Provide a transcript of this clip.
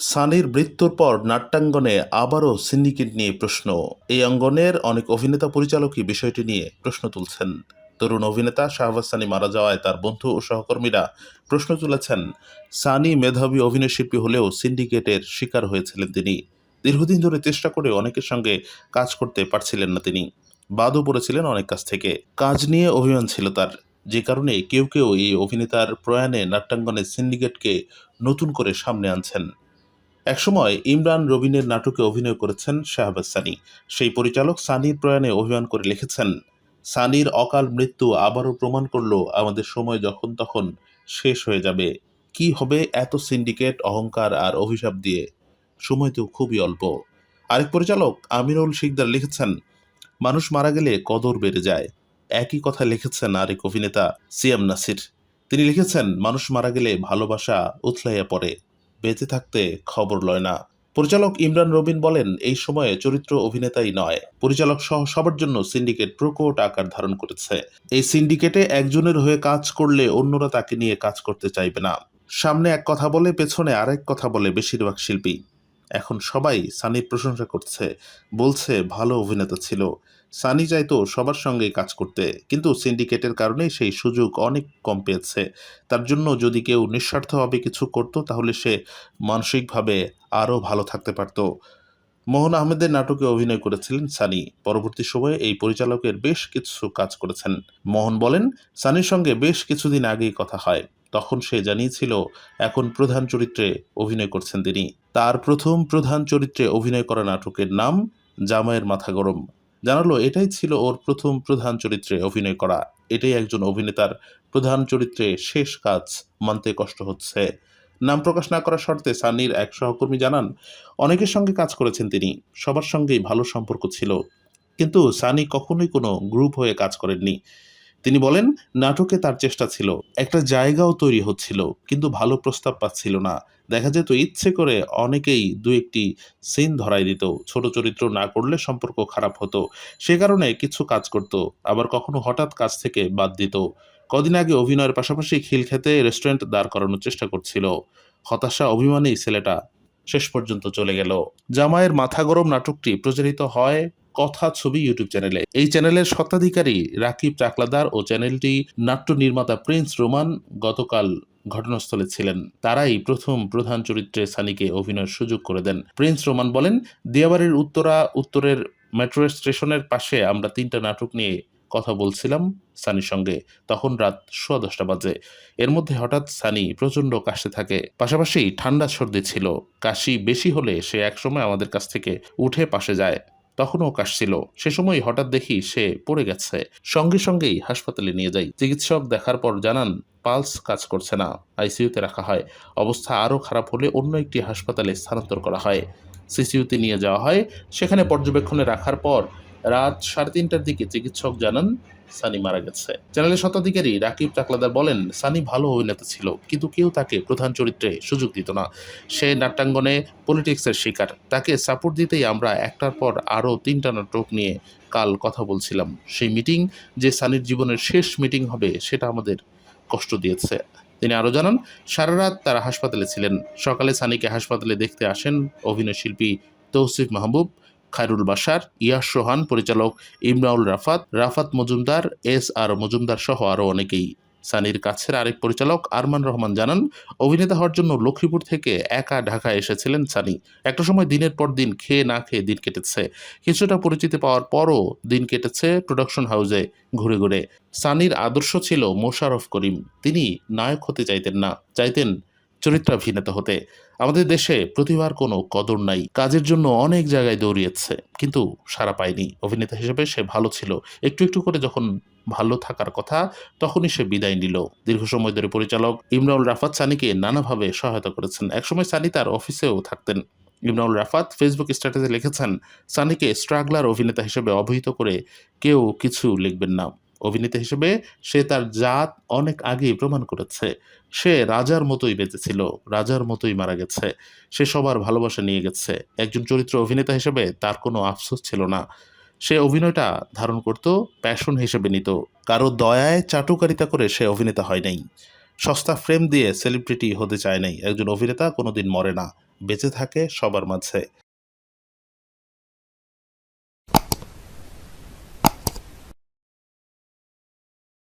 সানির মৃত্যুর পর নাট্যাঙ্গনে আবারও সিন্ডিকেট নিয়ে প্রশ্ন। এই অঙ্গনের অনেক অভিনেতা পরিচালকই বিষয়টি নিয়ে প্রশ্ন তুলছেন। তরুণ অভিনেতা শাহবাজ সানি মারা যাওয়ায় তার বন্ধু ও সহকর্মীরা প্রশ্ন তুলেছেন, সানি মেধাবী অভিনয়শিল্পী হলেও সিন্ডিকেটের শিকার হয়েছিলেন তিনি। দীর্ঘদিন ধরে চেষ্টা করে অনেকের সঙ্গে কাজ করতে পারছিলেন না তিনি। বাদও পড়েছিলেন অনেক কাছ থেকে। কাজ নিয়ে অভিমান ছিল তার। যে কারণে কেউ কেউ এই অভিনেতার প্রয়াণে নাট্যাঙ্গনের সিন্ডিকেটকে নতুন করে সামনে আনছেন। একসময় ইমরান রবিনের নাটকে অভিনয় করেছেন শাহবাজ সানি। সেই পরিচালক সানির প্রয়াণে অভিমান করে লিখেছেন, সানির অকাল মৃত্যু আবারও প্রমাণ করল আমাদের সময় যখন তখন শেষ হয়ে যাবে। কি হবে এত সিন্ডিকেট, অহংকার আর অভিশাপ দিয়ে? সময় তো খুবই অল্প। আরেক পরিচালক আমিরুল শিকদার লিখেছেন, মানুষ মারা গেলে কদর বেড়ে যায়। একই কথা লিখেছেন আরেক অভিনেতা সিয়াম নাসির। তিনি লিখেছেন, মানুষ মারা গেলে ভালোবাসা উথলাইয়া পড়ে। বেঁচে থাকতে খবর লয় না। পরিচালক ইমরান রবিন বলেন, এই সময়ে চরিত্র অভিনেতাই নয়, পরিচালক সহ সবার জন্য সিন্ডিকেট প্রকট আকার ধারণ করেছে। এই সিন্ডিকেটে একজনের হয়ে কাজ করলে অন্যরা তাকে নিয়ে কাজ করতে চাইবে না। সামনে এক কথা বলে, পেছনে আরেক কথা বলে বেশিরভাগ শিল্পী। এখন সবাই সানির প্রশংসা করছে, বলছে ভালো অভিনেতা ছিল। সানি চাইতো সবার সঙ্গেই কাজ করতে, কিন্তু সিন্ডিকেটের কারণে সেই সুযোগ অনেক কম পেয়েছে। তার জন্য যদি কেউ নিঃস্বার্থভাবে কিছু করত, তাহলে সে মানসিকভাবে আরও ভালো থাকতে পারত। মোহন আহমেদের নাটকে অভিনয় করেছিলেন সানি। পরবর্তী সময়ে এই পরিচালকের বেশ কিছু কাজ করেছেন। মোহন বলেন, সানির সঙ্গে বেশ কিছুদিন আগেই কথা হয়। তখন সে জানিয়েছিল, এখন প্রধান চরিত্রে অভিনয় করছেন তিনি। তার প্রথম প্রধান চরিত্রে অভিনয় করা নাটকের নাম জামাইয়ের মাথা গরম। জানালো, এটাই ছিল ওর প্রথম প্রধান চরিত্রে অভিনয় করা। এটাই একজন অভিনেতার প্রধান চরিত্রে শেষ কাজ, মানতে কষ্ট হচ্ছে। নাম প্রকাশ না করার শর্তে সানির এক সহকর্মী জানান, অনেকের সঙ্গে কাজ করেছেন তিনি। সবার সঙ্গেই ভালো সম্পর্ক ছিল। কিন্তু সানি কখনোই কোনো গ্রুপ হয়ে কাজ করেননি। তিনি বলেন, নাটকে তার চেষ্টা ছিল, একটা জায়গাও তৈরি হচ্ছিল, কিন্তু ভালো প্রস্তাব পাচ্ছিল না। দেখা যেত ইচ্ছে করে অনেকেই দু একটি সিন ধরাই দিত, ছোট চরিত্র না করলে সম্পর্ক খারাপ হতো। সে কারণে কিছু কাজ করত, আবার কখনো হঠাৎ কাজ থেকে বাদ দিত। কদিন আগে অভিনয়ের পাশাপাশি খিল খেতে রেস্টুরেন্ট দাঁড় করানোর চেষ্টা করছিল। হতাশা অভিমানেই ছেলেটা শেষ পর্যন্ত চলে গেল। জামাইয়ের মাথা গরম নাটকটি প্রচারিত হয় কথা ছবি ইউটিউব চ্যানেলে। এই চ্যানেলের স্বত্বাধিকারী রাকিব চাকলাদার ও চ্যানেলটি নাট্য নির্মাতা প্রিন্স রোমান গতকাল ঘটনাস্থলে ছিলেন। তারাই প্রথম প্রধান চরিত্রে সানিকে অভিনয়ের সুযোগ করে দেন। প্রিন্স রোমান বলেন দিয়াবাড়ির উত্তরা, উত্তরের মেট্রো স্টেশনের পাশে আমরা তিনটা নাটক নিয়ে কথা বলছিলাম সানির সঙ্গে। তখন রাত সোয়া দশটা বাজে। এর মধ্যে হঠাৎ সানি প্রচণ্ড কাশতে থাকে। পাশাপাশি ঠান্ডা সর্দি ছিল। কাশি বেশি হলে সে একসময় আমাদের কাছ থেকে উঠে পাশে যায়। তখনও কাশছিল সে সময় হঠাৎ দেখি সে পড়ে গেছে। সঙ্গে সঙ্গেই হাসপাতালে নিয়ে যাই। চিকিৎসক দেখার পর জানান, পালস কাজ করছে না। আইসিইউতে রাখা হয়। অবস্থা আরও খারাপ হলে অন্য একটি হাসপাতালে স্থানান্তর করা হয়। সিসিউতে নিয়ে যাওয়া হয়। সেখানে পর্যবেক্ষণে রাখার পর রাত সাড়ে তিনটার দিকে চিকিৎসক জানান সানি মারা গেছে। চ্যানেলের শতাধিকারী রাকিব চাকলাদার বলেন, সানি ভালো অভিনেতা ছিল, কিন্তু কেউ তাকে প্রধান চরিত্রে সুযোগ দিত না। সে নাট্যাঙ্গনে পলিটিক্সের শিকার। তাকে সাপোর্ট দিতেই আমরা একটার পর আরও তিনটা নাটক নিয়ে কাল কথা বলছিলাম। সেই মিটিং যে সানির জীবনের শেষ মিটিং হবে, সেটা আমাদের কষ্ট দিয়েছে। তিনি আরও জানান, সারা রাত তারা হাসপাতালে ছিলেন। সকালে সানিকে হাসপাতালে দেখতে আসেন অভিনয়শিল্পী তৌসিফ মাহবুব। খায়রুল বাশার, ইয়াস সোহান, পরিচালক ইমরাউল রাফাত রাফাত মজুমদার, এস আর মজুমদার সহ আরও অনেকেই। সানির কাছের আরেক পরিচালক আরমান রহমান জানান, অভিনেতা হওয়ার জন্য লক্ষ্মীপুর থেকে একা ঢাকায় এসেছিলেন সানি। একটা সময় দিনের পর দিন খেয়ে না খেয়ে দিন কেটেছে। কিছুটা পরিচিতি পাওয়ার পরও দিন কেটেছে প্রোডাকশন হাউসে ঘুরে ঘুরে। সানির আদর্শ ছিল মোশারফ করিম। তিনি নায়ক হতে চাইতেন না, চাইতেন চরিত্রাভিনেতা হতে। আমাদের দেশে প্রতিভার কোনো কদর নাই। কাজের জন্য অনেক জায়গায় দৌড়িয়েছে, কিন্তু সারা পায়নি। অভিনেতা হিসেবে সে ভালো ছিল। একটু একটু করে যখন ভালো থাকার কথা, তখনই সে বিদায় নিল। দীর্ঘ সময় ধরে পরিচালক ইমরাউল রাফাত সানিকে নানাভাবে সহায়তা করেছেন। একসময় সানি তার অফিসেও থাকতেন। ইমরাউল রাফাত ফেসবুক স্ট্যাটাসে লিখেছেন, সানিকে স্ট্রাগলার অভিনেতা হিসেবে অবহিত করে কেউ কিছু লিখবেন না। অভিনেতা হিসেবে সে তার জাত অনেক আগেই প্রমাণ করেছে। সে রাজার মতোই বেঁচেছিল, রাজার মতোই মারা গেছে। সে সবার ভালোবাসা নিয়ে গেছে। একজন চরিত্র অভিনেতা হিসেবে তার কোনো আফসোস ছিল না। সে অভিনয়টা ধারণ করত প্যাশন হিসেবে নিত। কারও দয়ায় চাটুকারিতা করে সে অভিনেতা হয় নাই। সস্তা ফ্রেম দিয়ে সেলিব্রিটি হতে চায় নাই। একজন অভিনেতা কোনোদিন মরে না। বেঁচে থাকে সবার মাঝে।